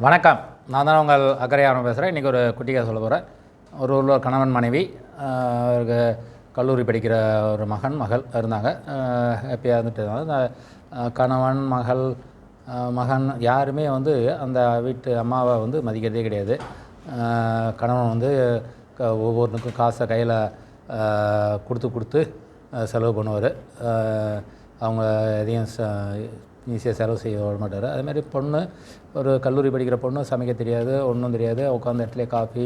வணக்கம். நான் தான் உங்கள் அக்கறையாரம் பேசுகிறேன் இன்றைக்கி ஒரு குட்டிக்காக சொல்ல போகிறேன் ஒரு ஊரில் ஒரு கணவன் மனைவி அவருக்கு கல்லூரி படிக்கிற ஒரு மகன் மகள் இருந்தாங்க. ஹாப்பியாக இருந்துட்டு இருந்தாங்க. இந்த கணவன் மகள் மகன் யாருமே வந்து அந்த வீட்டு அம்மாவை வந்து மதிக்கிறதே கிடையாது. கணவன் வந்து க- காசை கையில் கொடுத்து கொடுத்து செலவு பண்ணுவார். அவங்க எதையும் ஈஸியாக செலவு செய்ய விட மாட்டார். அதேமாதிரி பொண்ணு ஒரு கல்லூரி படிக்கிற பொண்ணு சமைக்க தெரியாது ஒன்றும் தெரியாது உட்காந்த இடத்துல காஃபி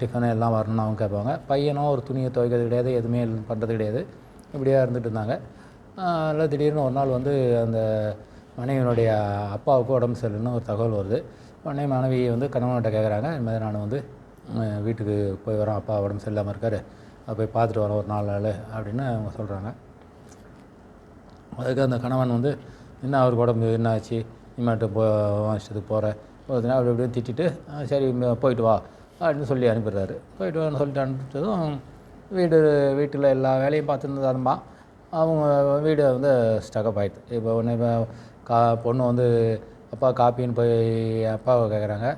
டிஃபன் எல்லாம் வரணும்னு அவங்க கேட்பாங்க. பையனும் ஒரு துணியை துவைக்கிறது கிடையாது எதுவுமே பண்ணுறது கிடையாது. இப்படியே இருந்துட்டு இருந்தாங்க. அதில் திடீர்னு ஒரு நாள் வந்து அந்த மனைவியினுடைய அப்பாவுக்கு உடம்பு சரியில்லைன்னு ஒரு தகவல் வருது. உடனே மனைவி வந்து கணவன்கிட்ட கேட்குறாங்க இந்த மாதிரி நான் வந்து வீட்டுக்கு போய் வரேன் அப்பா உடம்பு சரியில்லாமல் இருக்கார். போய் பார்த்துட்டு வரேன் ஒரு நாலு நாள் அப்படின்னு அவங்க சொல்கிறாங்க அதுக்கு அந்த கணவன் வந்து என்ன அவருக்கு உடம்பு என்ன ஆச்சு? இனிமேட்டு போ இஷ்டத்துக்கு போகிறேன் போகிறதுனா அப்படி இப்படின்னு திட்டிட்டு சரி போயிட்டு வா. அப்படின்னு சொல்லி அனுப்பிடுறாரு. போயிட்டு வான்னு சொல்லிட்டு அனுப்பிச்சதும் வீடு வீட்டில் எல்லா வேலையும் பார்த்துருந்தது அம்மா அவங்க வீடு வந்து ஸ்டக்கப் ஆகிடுது இப்போ ஒன்று இப்போ கா பொண்ணு வந்து அப்பா காப்பின்னு போய் அப்பாவை கேட்குறாங்க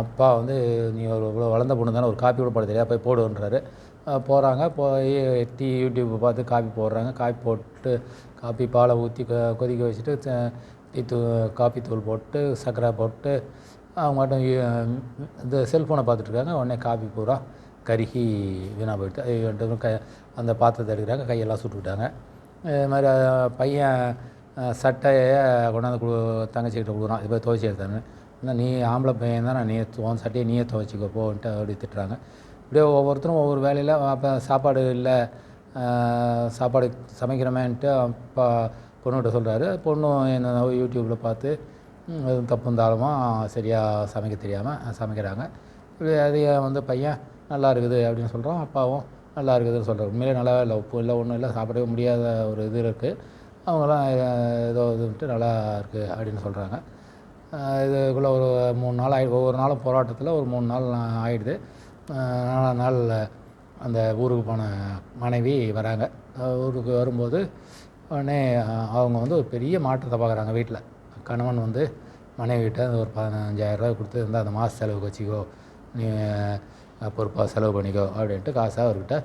அப்பா வந்து நீ ஒரு இவ்வளோ வளர்ந்த பொண்ணு தானே ஒரு காப்பி கூட போட தெரியாது போய் போடுன்றாரு. போகிறாங்க போய் டீ யூடியூப் பார்த்து காப்பி போடுறாங்க. காப்பி போட்டு காப்பி பாலை ஊற்றி கொதிக்க வச்சுட்டு டீ தூ காப்பி தூள் போட்டு சர்க்கரை போட்டு அவங்க மட்டும் இந்த செல்ஃபோனை பார்த்துட்ருக்காங்க. உடனே காப்பி பூரா கருகி வீணாக போயிட்டு அது க அந்த பாத்திரத்தை எடுக்கிறாங்க. கையெல்லாம் சுட்டுவிட்டாங்க. இது மாதிரி பையன் சட்டையை கொண்டாந்து கொடு தங்கச்சிக்கிட்ட கொடுக்குறான். இது போய் துவைச்சி எடுத்தானு இல்லை நீ ஆம்பளை பையன் தான் நீ உன் சட்டையை நீயே துவைச்சிக்கோ போன்ட்டு அப்படி திட்டுறாங்க. இப்படியே ஒவ்வொருத்தரும் ஒவ்வொரு வேலையில் அப்போ சாப்பாடு இல்லை சாப்பாடு சமைக்கிறமேன்ட்டு அப்பா பொண்ணுகிட்ட சொல்கிறாரு பொண்ணும் என்ன யூடியூப்பில் பார்த்து எதுவும் தப்பு தாளமாக சரியாக சமைக்க தெரியாமல் சமைக்கிறாங்க. இப்படி அதையே வந்து பையன் நல்லா இருக்குது அப்படின்னு சொல்கிறோம் அப்பாவும் நல்லா இருக்குதுன்னு சொல்கிறார் உண்மையிலே நல்லாவே இல்லை உப்பு இல்லை ஒன்றும் இல்லை சாப்பிடவே முடியாத ஒரு இது இருக்குது அவங்களாம் ஏதோ இதுன்ட்டு நல்லா இருக்குது அப்படின்னு சொல்கிறாங்க இதுக்குள்ளே ஒரு மூணு நாள் ஆகி ஒவ்வொரு நாளும் போராட்டத்தில் ஒரு மூணு நாள் ஆகிடுது நாலா நாலாம் நாள் அந்த ஊருக்கு போன மனைவி வராங்க. ஊருக்கு வரும்போது உடனே அவங்க வந்து ஒரு பெரிய மாற்றத்தை பார்க்குறாங்க வீட்டில் கணவன் வந்து மனைவிகிட்ட ஒரு பதினஞ்சாயிரம் ரூபாய் கொடுத்து இருந்தால் அந்த மாத செலவுக்கு வச்சுக்கோ நீ பொறுப்பாக செலவு பண்ணிக்கோ அப்படின்ட்டு காசாக அவர்கிட்ட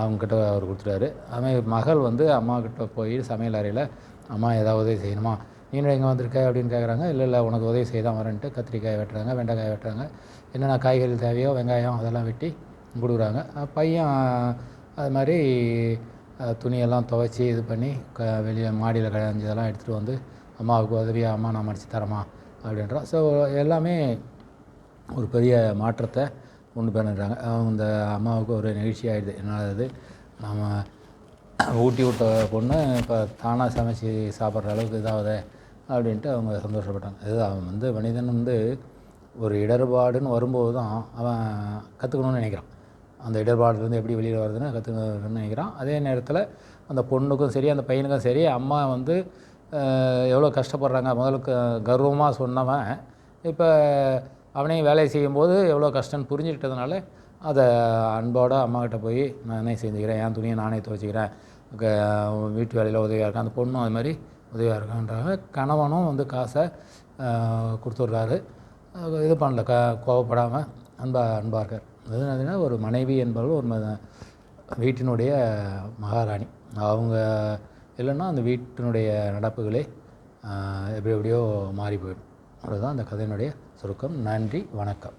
அவங்கக்கிட்ட அவர் கொடுத்துட்டாரு. அதுமாதிரி மகள் வந்து அம்மாக்கிட்ட போய் சமையல் அறையில் அம்மா ஏதாவது உதவி செய்யணுமா? நீனும் எங்கே வந்திருக்க அப்படின்னு கேட்குறாங்க இல்லை இல்லை உனக்கு உதவி செய்ய தான் வரேன்ட்டு கத்திரிக்காய் வெட்டுறாங்க வெண்டைக்காய் வெட்டுறாங்க. என்னென்ன காய்கறி தேவையோ வெங்காயம் அதெல்லாம் வெட்டி கொடுக்குறாங்க. பையன் அது மாதிரி துணியெல்லாம் துவைச்சி இது பண்ணி க வெளியே மாடியில் கழிஞ்சதெல்லாம் எடுத்துகிட்டு வந்து அம்மாவுக்கு உதவியாக அம்மா நான் மடிச்சு தரமா அப்படின்றான். ஸோ எல்லாமே ஒரு பெரிய மாற்றத்தை உண்டு பண்ணுறாங்க இந்த அம்மாவுக்கு ஒரு நிகழ்ச்சி ஆகிடுது என்னது நம்ம ஊட்டி விட்ட பொண்ணு இப்போ தானாக சமைச்சு சாப்பிட்ற அளவுக்கு இதாகுதே. அப்படின்ட்டு அவங்க சந்தோஷப்பட்டாங்க. இது அவன் வந்து மனிதன் வந்து ஒரு இடர்பாடுன்னு வரும்போது தான் அவன் கற்றுக்கணும்னு நினைக்கிறான். அந்த இடர்பாடுலேருந்து எப்படி வெளியில் வருதுன்னு கற்றுக்கணும்னு நினைக்கிறான். அதே நேரத்தில் அந்த பொண்ணுக்கும் சரி அந்த பையனுக்கும் சரி அம்மா வந்து எவ்வளோ கஷ்டப்படுறாங்க. முதல்ல கர்வமாக சொன்னவன். இப்போ அவனையும் வேலையை செய்யும்போது எவ்வளோ கஷ்டம்னு புரிஞ்சுக்கிட்டதுனால அதை அன்போட அம்மாக்கிட்ட போய் நானே செஞ்சுக்கிறேன்? என் துணியை நானே துவைச்சிக்கிறேன்? வீட்டு வேலையில் உதவியாக இருக்கேன்? அந்த பொண்ணும் அது மாதிரி உதவியாக இருக்கான்றாங்க கணவனும் வந்து காசை கொடுத்துட்றாரு. இது பண்ணல. க கோவப்படாமல் அன்பா அன்பாக இருக்கார் அது என்னதுன்னா ஒரு மனைவி என்பவள் ஒரு ம- வீட்டினுடைய மகாராணி. அவங்க இல்லைன்னா அந்த வீட்டினுடைய நடப்புகளே எப்படி எப்படியோ மாறி போயிடும். அதுதான் அந்த கதையினுடைய சுருக்கம். நன்றி வணக்கம்.